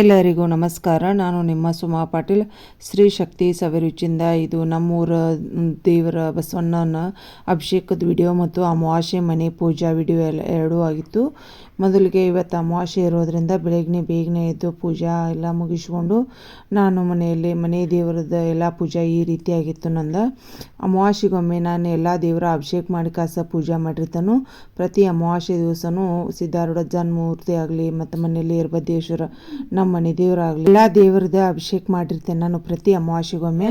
ಎಲ್ಲರಿಗೂ ನಮಸ್ಕಾರ. ನಾನು ನಿಮ್ಮ ಸುಮಾ ಪಾಟೀಲ್. ಶ್ರೀ ಶಕ್ತಿ ಸವಿರುಚಿಯಿಂದ ಇದು ನಮ್ಮೂರ ದೇವರ ಬಸವಣ್ಣನ ಅಭಿಷೇಕದ ವಿಡಿಯೋ ಮತ್ತು ಅಮಾವಾಸ್ಯೆ ಮನೆ ಪೂಜಾ ವಿಡಿಯೋ ಎಲ್ಲ ಎರಡೂ ಆಗಿತ್ತು. ಮೊದಲಿಗೆ ಇವತ್ತು ಅಮಾವಾಸ್ಯೆ ಇರೋದರಿಂದ ಬೆಳಗ್ಗೆ ಬೇಗನೆ ಎದ್ದು ಪೂಜಾ ಎಲ್ಲ ಮುಗಿಸ್ಕೊಂಡು ನಾನು ಮನೆಯಲ್ಲಿ ಮನೆ ದೇವರದ ಎಲ್ಲ ಪೂಜಾ ಈ ರೀತಿಯಾಗಿತ್ತು ನಂದು. ಅಮಾವಾಸ್ಯೆಗೊಮ್ಮೆ ನಾನು ಎಲ್ಲ ದೇವರ ಅಭಿಷೇಕ ಮಾಡಿ ಕಾಸ ಪೂಜೆ ಮಾಡಿರ್ತಾನು. ಪ್ರತಿ ಅಮಾವಾಸ್ಯೆ ದಿವಸನೂ ಸಿದ್ಧಾರೂಢ ಜನ್ಮೂರ್ತಿ ಆಗಲಿ ಮತ್ತು ಮನೆಯಲ್ಲಿ ಇರ್ಬದ್ದೇಶ್ವರ ನಮ್ಮ ಮನೆ ದೇವರಾಗಲಿ ಎಲ್ಲ ದೇವರದ ಅಭಿಷೇಕ ಮಾಡಿರ್ತೇನೆ ನಾನು ಪ್ರತಿ ಅಮಾವಾಸ್ಯೆಗೊಮ್ಮೆ.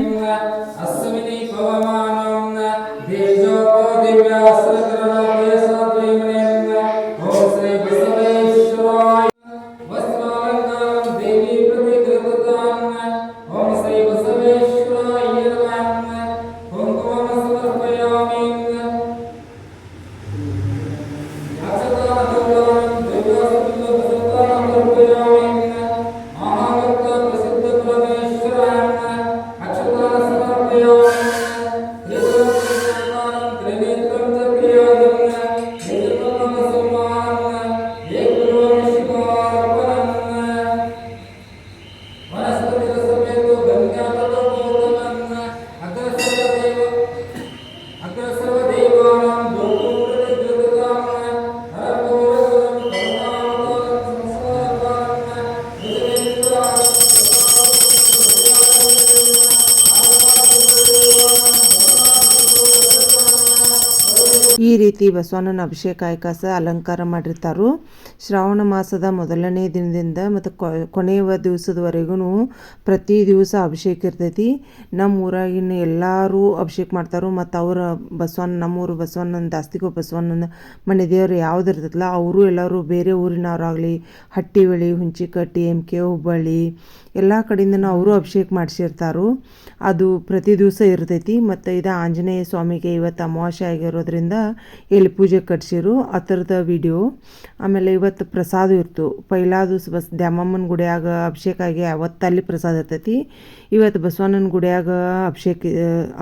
अग्रसर्वदेव ಈ ರೀತಿ ಬಸವಣ್ಣನ ಅಭಿಷೇಕ ಆಯ್ಕಾಸ ಅಲಂಕಾರ ಮಾಡಿರ್ತಾರು. ಶ್ರಾವಣ ಮಾಸದ ಮೊದಲನೇ ದಿನದಿಂದ ಮತ್ತು ಕೊನೆಯ ದಿವಸದವರೆಗೂ ಪ್ರತಿ ದಿವಸ ಅಭಿಷೇಕ ಇರ್ತೈತಿ. ನಮ್ಮ ಊರಾಗಿನ ಎಲ್ಲರೂ ಅಭಿಷೇಕ ಮಾಡ್ತಾರೆ. ಮತ್ತು ಅವರ ಬಸವಣ್ಣ, ನಮ್ಮೂರು ಬಸವಣ್ಣನ ದಾಸ್ತಿಗೋ ಬಸವಣ್ಣನ ಮನೆ ದೇವರು ಯಾವ್ದು ಇರ್ತೈತಲ್ಲ, ಅವರು ಎಲ್ಲರೂ ಬೇರೆ ಊರಿನವರಾಗಲಿ ಹಟ್ಟಿಬಳಿ ಹುಂಚಿಕಟ್ಟಿ ಎಂ ಕೆ ಹುಬ್ಬಳ್ಳಿ, ಎಲ್ಲ ಕಡೆಯಿಂದನೂ ಅವರು ಅಭಿಷೇಕ ಮಾಡಿಸಿರ್ತಾರು. ಅದು ಪ್ರತಿ ದಿವಸ ಇರ್ತೈತಿ. ಮತ್ತು ಇದು ಆಂಜನೇಯ ಸ್ವಾಮಿಗೆ ಇವತ್ತು ಅಮಾವಾಸ್ಯೆ ಆಗಿರೋದ್ರಿಂದ ಎಲ್ಲಿ ಪೂಜೆ ಕಟ್ಸಿರು, ಆ ಥರದ ವಿಡಿಯೋ ಆಮೇಲೆ ಇವತ್ತು ಪ್ರಸಾದ ಇರ್ತು. ಪೈಲಾ ದಿವಸ ಬಸ್ ದ್ಯಾಮಮ್ಮನ ಗುಡಿಯಾಗ ಅಭಿಷೇಕ ಆಗಿ ಅವತ್ತು ಅಲ್ಲಿ ಪ್ರಸಾದ ಇರ್ತೈತಿ. ಇವತ್ತು ಬಸವಣ್ಣನ ಗುಡಿಯಾಗ ಅಭಿಷೇಕ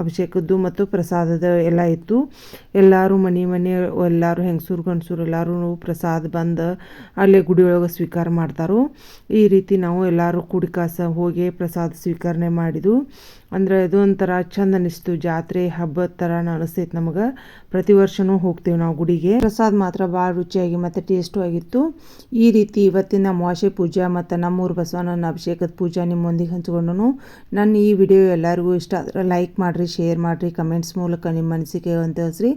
ಅಭಿಷೇಕದ್ದು ಮತ್ತು ಪ್ರಸಾದದ ಎಲ್ಲ ಇತ್ತು. ಎಲ್ಲರೂ ಮನೆ ಮನೆ ಎಲ್ಲರೂ ಹೆಂಗಸೂರು, ಗಂಡಸೂರು ಎಲ್ಲರೂ ಪ್ರಸಾದ ಬಂದು ಅಲ್ಲೇ ಗುಡಿಯೊಳಗೆ ಸ್ವೀಕಾರ ಮಾಡ್ತಾರೋ. ಈ ರೀತಿ ನಾವು ಎಲ್ಲರೂ ಕುಡಿಕಾಸ ಹೋಗಿ ಪ್ರಸಾದ ಸ್ವೀಕರಣೆ ಮಾಡಿದ್ದು ಅಂದ್ರೆ ಅದು ಒಂಥರ ಚಂದ ಅನಿಸ್ತು ಜಾತ್ರೆ, ಹಬ್ಬದ ಥರ ಅನಿಸ್ತೈತೆ ನಮಗೆ. ಪ್ರತಿ ವರ್ಷವೂ ಹೋಗ್ತೀವಿ ನಾವು ಗುಡಿಗೆ. ಪ್ರಸಾದ ಮಾತ್ರ ಭಾಳ ರುಚಿಯಾಗಿ ಮತ್ತು ಟೇಸ್ಟು ಆಗಿತ್ತು. ಈ ರೀತಿ ಇವತ್ತಿನ ಅಮಾವಾಸ್ಯೆ ಪೂಜಾ ಮತ್ತು ನಮ್ಮೂರು ಬಸವಣ್ಣನ ಅಭಿಷೇಕದ ಪೂಜಾ ನಿಮ್ಮೊಂದಿಗೆ ಹಂಚ್ಕೊಂಡು ನನ್ನ ಈ ವಿಡಿಯೋ ಎಲ್ಲರಿಗೂ ಇಷ್ಟ ಆದರೆ ಲೈಕ್ ಮಾಡಿರಿ ಶೇರ್ ಮಾಡಿರಿ ಕಮೆಂಟ್ಸ್ ಮೂಲಕ ನಿಮ್ಮ ಅನಿಸಿಕೆ ಅಂತ ತಿಳಿಸ್ರಿ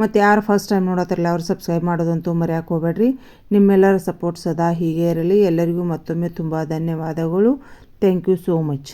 ಮತ್ತು ಯಾರು ಫಸ್ಟ್ ಟೈಮ್ ನೋಡತ್ತಾರಲ್ಲ ಅವ್ರು ಸಬ್ಸ್ಕ್ರೈಬ್ ಮಾಡೋದಂತೂ ಮರ್ಯಾಕೆ ಹೋಗ್ಬೇಡ್ರಿ. ನಿಮ್ಮೆಲ್ಲರ ಸಪೋರ್ಟ್ ಸದಾ ಹೀಗೆ ಇರಲಿ. ಎಲ್ಲರಿಗೂ ಮತ್ತೊಮ್ಮೆ ತುಂಬ ಧನ್ಯವಾದಗಳು. Thank you so much